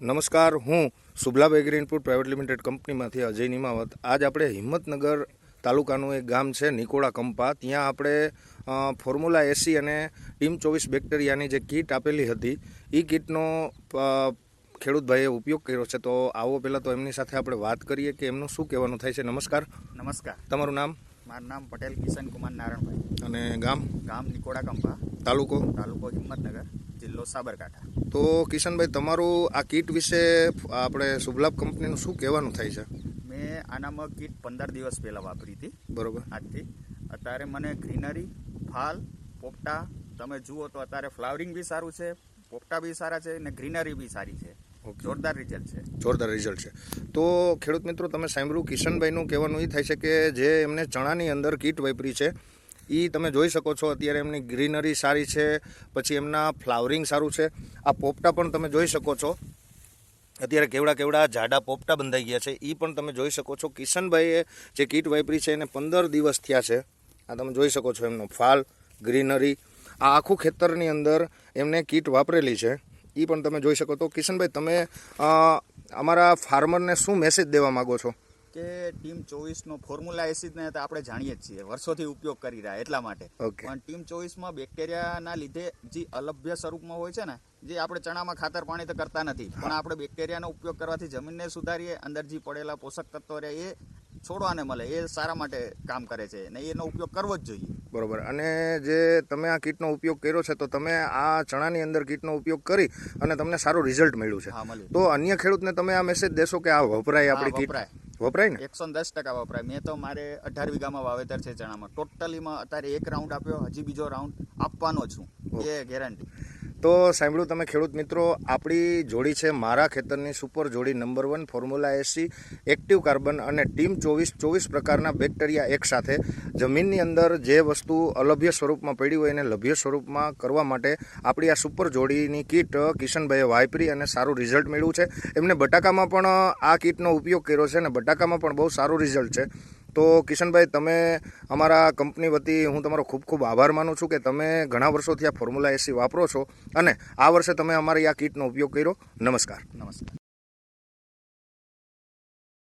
નમસ્કાર હું Shubhlabh agri input private limited કંપનીમાંથી અજય નિમાવત. આજ આપણે હિંમતનગર તાલુકાનું એક ગામ છે નિકોડા કંપા. ત્યાં આપણે ફોર્મ્યુલા એસી અને ટીમ ચોવીસ બેક્ટેરિયાની જે કીટ આપેલી હતી એ કીટનો ખેડૂતભાઈએ ઉપયોગ કર્યો છે. તો આવો પહેલાં તો એમની સાથે આપણે વાત કરીએ કે એમનું શું કહેવાનું થાય છે. નમસ્કાર. નમસ્કાર. તમારું નામ? મારું નામ પટેલ કિશન કુમાર નારાયણભાઈ. અને ગામ? ગામ નિકોડા કંપા. તાલુકો? તાલુકો હિંમતનગર જિલ્લો સાબરકાંઠા. તો કિશનભાઈ તમારું આ કીટ વિશે આપણે શુભલાભ કંપનીનું શું કહેવાનું થાય છે? મેં આનામાં કીટ પંદર દિવસ પહેલાં વાપરી હતી. બરોબર. આજથી. અત્યારે મને ગ્રીનરી ફાલ પોપટા તમે જુઓ તો અત્યારે ફ્લાવરિંગ બી સારું છે પોપટા બી સારા છે અને ગ્રીનરી બી સારી છે. જોરદાર રિઝલ્ટ છે. જોરદાર રિઝલ્ટ છે. તો ખેડૂત મિત્રો તમે સાંભળ્યું કિશનભાઈનું કહેવાનું એ થાય છે કે જે એમને ચણાની અંદર કીટ વાપરી છે એ તમે જોઈ શકો છો, અત્યારે એમની ગ્રીનરી સારી છે, પછી એમના ફ્લાવરિંગ સારું છે. આ પોપટા પણ તમે જોઈ શકો છો. અત્યારે કેવડા કેવડા જાડા પોપટા બંધાઈ ગયા છે. એ પણ તમે જોઈ શકો છો. કિશનભાઈએ જે કીટ વાપરી છે, એને પંદર દિવસ થયા છે. આ તમે જોઈ શકો છો એમનો ફાલ, ગ્રીનરી. આ આખું ખેતરની અંદર એમને કીટ વાપરેલી છે. એ પણ તમે જોઈ શકો તો. કિશનભાઈ, તમે અમારા ફાર્મરને શું મેસેજ દેવા માગો છો? કે ટીમ ચોવીસનો ફોર્મ્યુલા એસિડને તો આપણે જાણીએ જ છીએ. વર્ષોથી ઉપયોગ કરી રહ્યા એટલા માટે. પણ ટીમ ચોવીસમાં બેક્ટેરિયાના લીધે જે અલભ્ય સ્વરૂપમાં હોય છે ને જે આપણે ચણામાં ખાતર પાણી તો કરતા નથી પણ આપણે બેક્ટેરિયાનો ઉપયોગ કરવાથી જમીનને સુધારીએ અંદર જે પડેલા પોષક તત્વો રહે એ છોડવાને મળે એ સારા માટે કામ કરે છે. ને એનો ઉપયોગ કરવો જ જોઈએ. બરોબર. અને જે તમે આ કીટનો ઉપયોગ કર્યો છે તો તમે આ ચણાની અંદર કીટનો ઉપયોગ કરી અને તમને સારું રિઝલ્ટ મળ્યું છે. તો અન્ય ખેડૂતને તમે આ મેસેજ દેશો કે આ વપરાય આપણી કીટ? વપરાય. ને? એકસો દસ ટકા વપરાય. મેં તો મારે અઢાર વીઘામાં વાવેતર છે ચણામાં. ટોટલીમાં અત્યારે એક રાઉન્ડ આપ્યો હજી બીજો રાઉન્ડ આપવાનો છું. એ ગેરંટી તો સાંભળ્યું તમે ખેડૂત મિત્રો આપણી જોડી છે મારા ખેતરની સુપર જોડી number one formula AC active carbon અને ટીમ ચોવીસ ચોવીસ પ્રકારના બેક્ટેરિયા એકસાથે જમીનની અંદર જે વસ્તુ અલભ્ય સ્વરૂપમાં પડી હોય એને લભ્ય સ્વરૂપમાં કરવા માટે આપણી આ સુપર જોડીની કીટ કિશનભાઈએ વાપરી અને સારું રિઝલ્ટ મેળવ્યું છે. એમને બટાકામાં પણ આ કીટનો ઉપયોગ કર્યો છે અને બટાકામાં પણ બહુ સારું રિઝલ્ટ છે. તો કિશનભાઈ, તમે અમારા કંપની વતી હું તમારો ખૂબ ખૂબ આભાર માનું છું કે તમે ઘણા વર્ષોથી આ ફોર્મ્યુલા એસી વાપરો છો અને આ વર્ષે તમે અમારી આ કીટનો ઉપયોગ કર્યો. નમસ્કાર. નમસ્કાર.